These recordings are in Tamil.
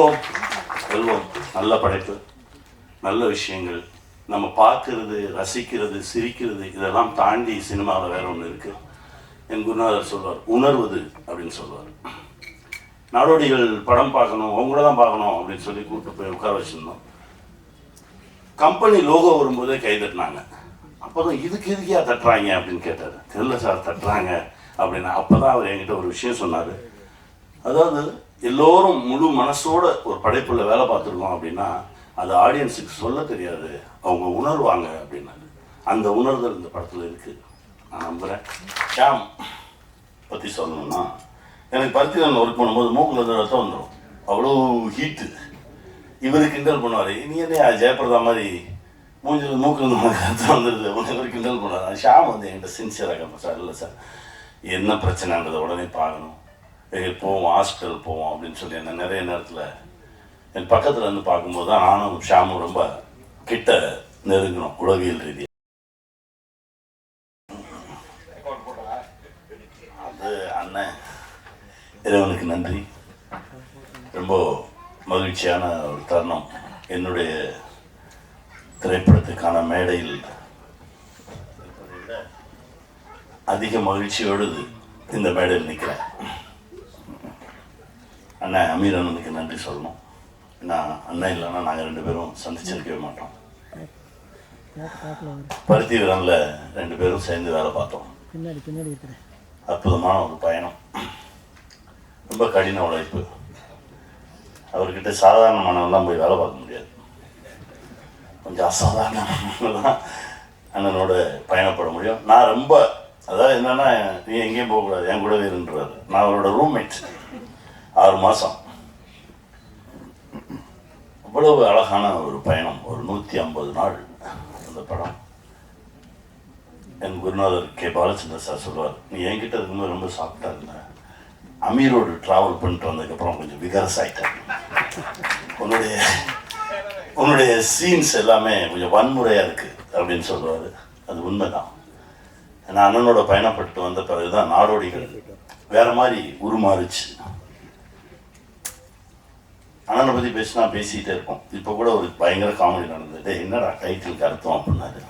வெல்வோம் வெல்வோம் நல்ல படைப்பு நல்ல விஷயங்கள். நம்ம பார்க்கறது ரசிக்கிறது சிரிக்கிறது இதெல்லாம் தாண்டி சினிமாவில் வேற ஒன்று இருக்கு. என் குருநாதர் சொல்வார் உணர்வது அப்படின்னு சொல்வார். நாடோடிகள் படம் பார்க்கணும் அவங்க கூட தான் பார்க்கணும் அப்படின்னு சொல்லி கூப்பிட்டு போய் உட்கார வச்சுருந்தோம். கம்பெனி லோகோ வரும்போதே கை தட்டினாங்க. அப்போதான் இதுக்கு எதுக்கியா தட்டுறாங்க அப்படின்னு கேட்டார். தெரியல சார் தட்டுறாங்க அப்படின்னு. அப்போ தான் அவர் என்கிட்ட ஒரு விஷயம் சொன்னார். அதாவது எல்லோரும் முழு மனசோட ஒரு படைப்பில் வேலை பார்த்துருக்கோம் அப்படின்னா அது ஆடியன்ஸுக்கு சொல்ல தெரியாது. அவங்க உணர்வாங்க அப்படின்னாரு அந்த உணர்தல் இந்த படத்தில் இருக்கு. நான் நம்புகிறேன் ஷாம் பற்றி சொல்லணும்னா எனக்கு பருத்திதான் ஒர்க் பண்ணும்போது மூக்கில் இருந்து ரத்தம் வந்துடும் அவ்வளோ ஹீட்டு இவர் கிண்டல் பண்ணுவார். நீ என்ன ஜெயபிரதா மாதிரி மூஞ்சி மூக்கில் இருந்து ரத்தம் வந்துடுது உனக்கு இவர் கிண்டல் பண்ணுவார் ஷாம் வந்து என்கிட்ட சின்சியராக சார் இல்லை சார். என்ன பிரச்சனைன்றதை உடனே பார்க்கணும். போவோம் ஹாஸ்பிட்டல் போவோம் அப்படின்னு சொல்லி என்ன நிறைய நேரத்தில் என் பக்கத்தில் இருந்து பார்க்கும்போது தான் நானும் ஷாமும் ரொம்ப கிட்ட நெருங்கணும் உளவியல் ரீதியாக அது அண்ணன் இறைவனுக்கு நன்றி. ரொம்ப மகிழ்ச்சியான ஒரு தருணம். என்னுடைய திரைப்படத்துக்கான மேடையில் அதிக மகிழ்ச்சியோடு இந்த மேடையில் நிற்கிறேன். அண்ணன் அமீர் அண்ணனுக்கு நன்றி சொல்லணும். ஏன்னா அண்ணன் இல்லைன்னா நாங்கள் ரெண்டு பேரும் சந்திச்சிருக்கவே மாட்டோம். பருத்தி விரனில் ரெண்டு பேரும் சேர்ந்து வேலை பார்த்தோம். பின்னாடி பின்னாடி இருக்கிறேன் அற்புதமான ஒரு பயணம். ரொம்ப கடின உழைப்பு. அவர்கிட்ட சாதாரணமானவெல்லாம் போய் வேலை பார்க்க முடியாது. கொஞ்சம் அசாதாரணமாக அண்ணனோட பயணப்பட முடியும். நான் ரொம்ப அதாவது என்னன்னா நீ எங்கேயும் போகக்கூடாது என் கூடவே இருன்றாரு. நான் அவரோட ரூம்மேட் ஆறு மாதம் அவ்வளவு அழகான ஒரு பயணம் ஒரு நூற்றி ஐம்பது நாள் அந்த படம். என் குருநாதர் கே. பாலச்சந்திர சார் சொல்லுவார் நீ என்கிட்ட இருக்கும்போது ரொம்ப சாஃப்டாக இருந்த. அமீரோடு ட்ராவல் பண்ணிட்டு வந்ததுக்கப்புறம் கொஞ்சம் விகரஸ் ஆயிட்டேன் உன்னுடைய உன்னுடைய சீன்ஸ் எல்லாமே கொஞ்சம் வன்முறையாக இருக்குது அப்படின்னு சொல்லுவார். அது உண்மைதான். நான் அண்ணனோட பயணப்பட்டு வந்த பிறகுதான் நாடோடிகள் வேற மாதிரி உருமாறுச்சு. அண்ணனை பற்றி பேசினா பேசிகிட்டே இருப்போம். இப்போ கூட ஒரு பயங்கர காமெடி நடந்தது. "டேய், என்னடா டைட்டிலுக்கு அர்த்தம் அப்படின்னாரு.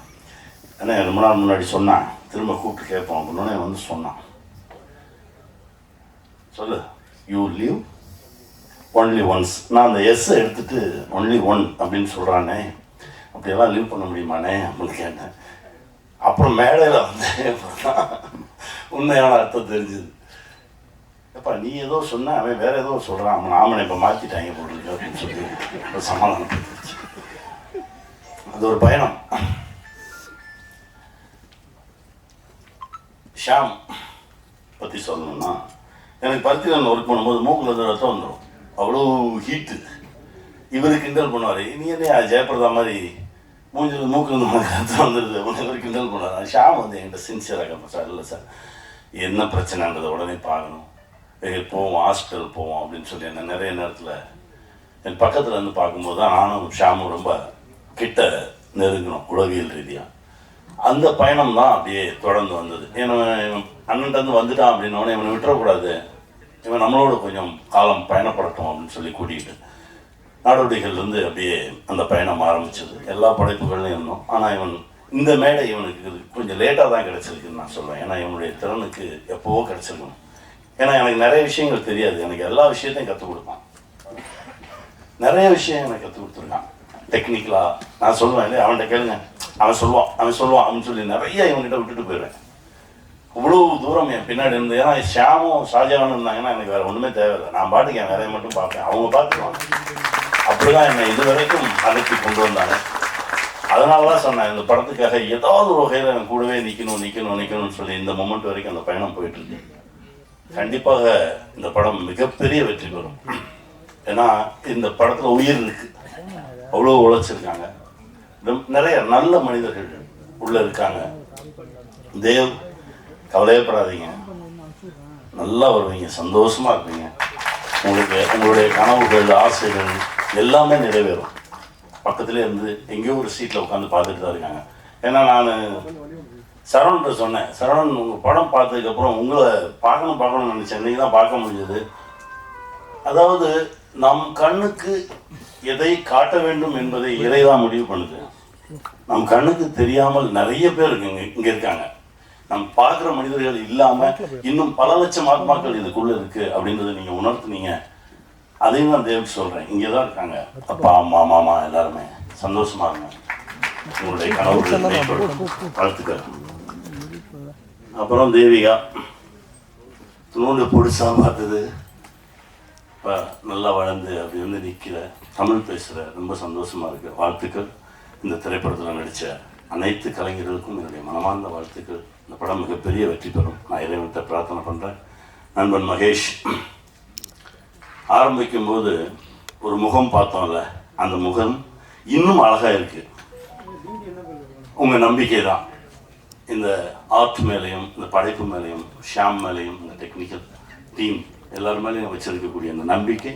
ஏன்னா ரொம்ப நாள் முன்னாடி சொன்னான் திரும்ப கூப்பிட்டு கேட்போம் அப்படின்னு வந்து சொன்னான். சொல்லு. யூ லீவ் ஒன்லி ஒன்ஸ் நான் அந்த எஸ்ஸை எடுத்துட்டு ஒன்லி ஒன் அப்படின்னு சொல்கிறானே அப்படியெல்லாம் லீவ் பண்ண முடியுமாண்ணே அப்படின்னு கேட்டேன். அப்புறம் மேடையில் வந்து உண்மையான அர்த்தம் தெரிஞ்சுது. அப்பா நீ ஏதோ சொன்ன அவன் வேற ஏதோ சொல்கிறான் அவன் ஆமனை இப்போ மாற்றிட்டாங்க போட்டுருக்கு அப்படின்னு சொல்லி சமாதானம் அது ஒரு பயணம். ஷாம் பற்றி சொல்லணும்னா எனக்கு பருத்திதான் ஒர்க் பண்ணும்போது மூக்கில் இருந்து ரத்தம் வந்துடும் அவ்வளோ ஹீட்டு இவர் கிண்டல் பண்ணுவார் நீ என்ன ஜெயபிரதா மாதிரி மூஞ்சில் மூக்கில் இருந்து உனக்கு ரத்தம் வந்துடுது உனக்கு இவர் கிண்டல் பண்ணுவார். ஷாம் வந்து என்கிட்ட சின்சியராக சார் இல்லை சார். என்ன பிரச்சனைன்றதை உடனே பார்க்கணும். போவோம் ஹாஸ்பிட்டல் போவோம் அப்படின்னு சொல்லி என்ன நிறைய நேரத்தில் என் பக்கத்தில் இருந்து பார்க்கும்போது தான் நானும் ஷாமும் ரொம்ப கிட்ட நெருங்கணும் உளவியல் ரீதியாக அந்த பயணம் தான் அப்படியே தொடர்ந்து வந்தது. ஏன்னா இவன் அண்ணன்ட்டு வந்துட்டான் அப்படின்னோடனே இவனை விட்டுறக்கூடாது. இவன் நம்மளோட கொஞ்சம் காலம் பயணப்படட்டும் அப்படின்னு சொல்லி கூட்டிகிட்டு நாடோடிகள்லேருந்து அப்படியே அந்த பயணம் ஆரம்பிச்சது. எல்லா படைப்புகள்லையும் இருந்தோம். ஆனால் இவன் இந்த மேடை இவனுக்கு கொஞ்சம் லேட்டாக தான் கிடச்சிருக்குன்னு நான் சொல்லுவேன் ஏன்னா இவனுடைய திறனுக்கு எப்போவோ கிடச்சிருக்கணும். ஏன்னா எனக்கு நிறைய விஷயங்கள் தெரியாது. எனக்கு எல்லா விஷயத்தையும் கற்றுக் கொடுப்பான். நிறைய விஷயம் எனக்கு கற்றுக் கொடுத்துருக்கான். டெக்னிக்கலாக நான் சொல்லுவேன் இல்லையா அவன்கிட்ட கேளுங்க. அவன் சொல்லுவான் அவன் சொல்லுவான் அப்படின்னு சொல்லி நிறைய இவன்கிட்ட விட்டுட்டு போயிடுவேன். இவ்வளோ தூரம் என் பின்னாடி இருந்து ஏன்னா ஷியாமும் ஷாஜாவும் இருந்தாங்கன்னா எனக்கு வேற ஒன்றுமே தேவையில்லை. நான் பாட்டுக்கு என் வேலையை மட்டும் பார்ப்பேன். அவங்க பார்த்துக்குவாங்க அப்படிதான் என்னை இது வரைக்கும் அழைத்து கொண்டு வந்தாங்க. அதனால தான் சொன்னேன் இந்த படத்துக்காக ஏதாவது ஒரு வகையில் எனக்கு கூடவே நிற்கணும் நிற்கணும் நிற்கணும்னு சொல்லி இந்த மொமெண்ட் வரைக்கும் அந்த பயணம் போயிட்டுருக்கு கண்டிப்பாக இந்த படம் மிகப்பெரிய வெற்றி பெறும். ஏன்னா இந்த படத்தில் உயிர் இருக்கு. அவ்வளோ உழைச்சிருக்காங்க. நிறைய நல்ல மனிதர்கள் உள்ள இருக்காங்க. தேவ் கவலையப்படாதீங்க. நல்லா வருவீங்க. சந்தோஷமா இருப்பீங்க. உங்களுக்கு உங்களுடைய கனவுகள் ஆசைகள் எல்லாமே நிறைவேறும். பக்கத்துலேயே இருந்து எங்கேயோ ஒரு சீட்டில் உட்காந்து பார்த்துட்டு தான் இருக்காங்க. ஏன்னா நான் சரவண்கிட்ட சொன்னேன். சரவணன் உங்கள் படம் பார்த்ததுக்கப்புறம் உங்களை பார்க்கணும் பார்க்கணும்னு நினச்சேன். இன்றைக்கி தான் பார்க்க முடிஞ்சது. அதாவது நம் கண்ணுக்கு எதை காட்ட வேண்டும் என்பதை இறைதான் முடிவு பண்ணுது. நம் கண்ணுக்கு தெரியாமல் நிறைய பேர் இங்க இங்க இருக்காங்க. நம் பார்க்குற மனிதர்கள் இல்லாம இன்னும் பல லட்சம் ஆத்மாக்கள் இதுக்குள்ள இருக்கு அப்படின்றத நீங்க உணர்த்துனீங்க. அதையும் நான் தேவக்கு சொல்றேன். இங்கே தான் இருக்காங்க. அப்பா அம்மா மாமா எல்லாருமே. சந்தோஷமா இருங்க. உங்களுடைய கனவுகள். வாழ்த்துக்கள். அப்புறம் தேவிகா துணோண்டு பொடிசா பார்த்தது இப்போ நல்லா வளர்ந்து அப்படி வந்து நிற்கிற தமிழ் பேசுகிற ரொம்ப சந்தோஷமா இருக்கு. வாழ்த்துக்கள். இந்த திரைப்படத்தில் நடித்த அனைத்து கலைஞர்களுக்கும் என்னுடைய மனமார்ந்த வாழ்த்துக்கள். இந்த படம் மிகப்பெரிய வெற்றி பெறும். நான் இறைவன்கிட்ட பிரார்த்தனை பண்ணுறேன் நண்பன் மகேஷ் ஆரம்பிக்கும் போது ஒரு முகம் பார்த்தோம்ல அந்த முகம் இன்னும் அழகா இருக்கு. உங்க நம்பிக்கை தான் இந்த ஆர்ட் மேலேயும் இந்த படைப்பு மேலேயும் ஷாம் மேலேயும் இந்த டெக்னிக்கல் டீம் எல்லார் மேலேயும் வச்சிருக்கக்கூடிய அந்த நம்பிக்கை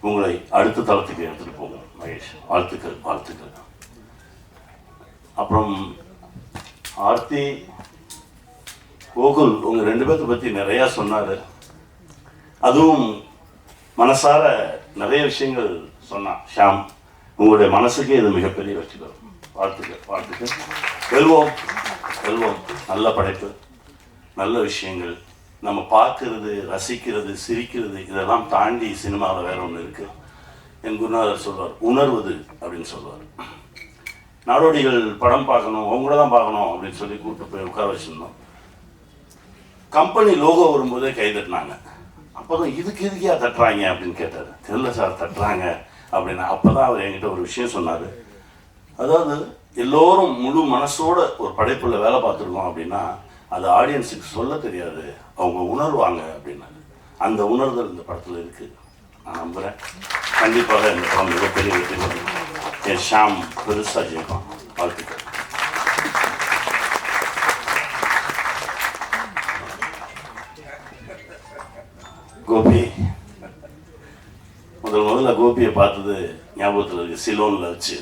உங்களை அடுத்த தளத்துக்கு எடுத்துட்டு போகும் மகேஷ். வாழ்த்துக்கள் வாழ்த்துக்கள். அப்புறம் ஆர்த்தி கோகுல் உங்க ரெண்டு பேர்த்த பத்தி நிறைய சொன்னாரு. அதுவும் மனசார நிறைய விஷயங்கள் சொன்னான் ஷாம் உங்களுடைய மனசுக்கே இது மிகப்பெரிய வெற்றி பெறும். வாழ்த்துக்கள் வாழ்த்துக்கள். வெல்வோம். வெல்வோம். நல்ல படைப்பு நல்ல விஷயங்கள். நம்ம பார்க்கறது ரசிக்கிறது சிரிக்கிறது இதெல்லாம் தாண்டி சினிமாவில் வேற ஒன்று இருக்கு. என் குருநாதர் சொல்வார் உணர்வது அப்படின்னு சொல்லுவார் நாடோடிகள் படம் பார்க்கணும் அவங்க கூட தான் பார்க்கணும் அப்படின்னு சொல்லி கூப்பிட்டு போய் உட்கார வச்சுருந்தோம். கம்பெனி லோகோ வரும்போதே கை தட்டினாங்க. அப்போ தான் இதுக்கு எதுக்கியா தட்டுறாங்க அப்படின்னு கேட்டார். தெரியல சார் தட்டுறாங்க அப்படின்னு. அப்போ தான் அவர் என்கிட்ட ஒரு விஷயம் சொன்னார். அதாவது எல்லோரும் முழு மனசோட ஒரு படைப்பில் வேலை பார்த்துருக்கோம் அப்படின்னா அது ஆடியன்ஸுக்கு சொல்ல தெரியாது. அவங்க உணர்வாங்க அப்படின்னா அந்த உணர்தல் இந்த படத்தில் இருக்கு. நான் நம்புகிறேன் கண்டிப்பாக இந்த படம் மிகப்பெரிய வெற்றி பெறும். என் ஷாம் பெருசாக ஜெயிப்பான். வாழ்த்துக்கள். கோபி. முதல் முதல்ல கோபியை பார்த்தது ஞாபகத்தில் இருக்கு. சிலோனில் வச்சு.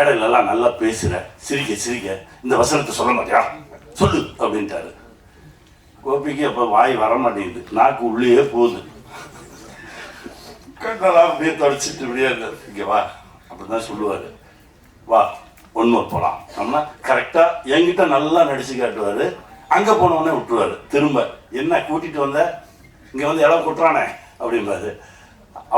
மேடையிலெல்லாம் நல்லா பேசுகிற சிரிக்க சிரிக்க. இந்த வசனத்தை சொல்ல மாட்டியா? சொல்லு அப்படின்ட்டாரு. கோபிக்கு அப்போ வாய் வர மாட்டேங்குது நாக்கு உள்ளேயே போகுது. கண்ணெல்லாம் அப்படியே தொடச்சிட்டு இப்படியே இருந்தாரு இங்கே வா. அப்படிதான் சொல்லுவார். வா ஒன்று போகலாம் அப்படின்னா கரெக்டாக என்கிட்ட நல்லா நடிச்சு காட்டுவார். அங்கே போனவொடனே விட்டுருவார். திரும்ப என்ன கூட்டிட்டு வந்த? இங்கே வந்து இடம் கொட்டுறானே? அப்படிம்பாரு.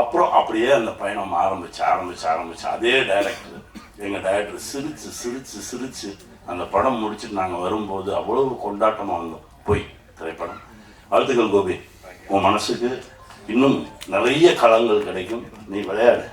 அப்புறம் அப்படியே அந்த பயணம் ஆரம்பிச்சு ஆரம்பிச்சு ஆரம்பிச்சு. அதே டைரக்டர் எங்கள் டைரக்டர் சிரித்து சிரித்து சிரித்து அந்த படம் முடிச்சுட்டு நாங்கள் வரும்போது அவ்வளவு கொண்டாட்டமாக வந்தோம். போய் திரைப்படம். வாழ்த்துக்கள் கோபி. உன் மனசுக்கு இன்னும் நிறைய களங்கள் கிடைக்கும். நீ விளையாடு.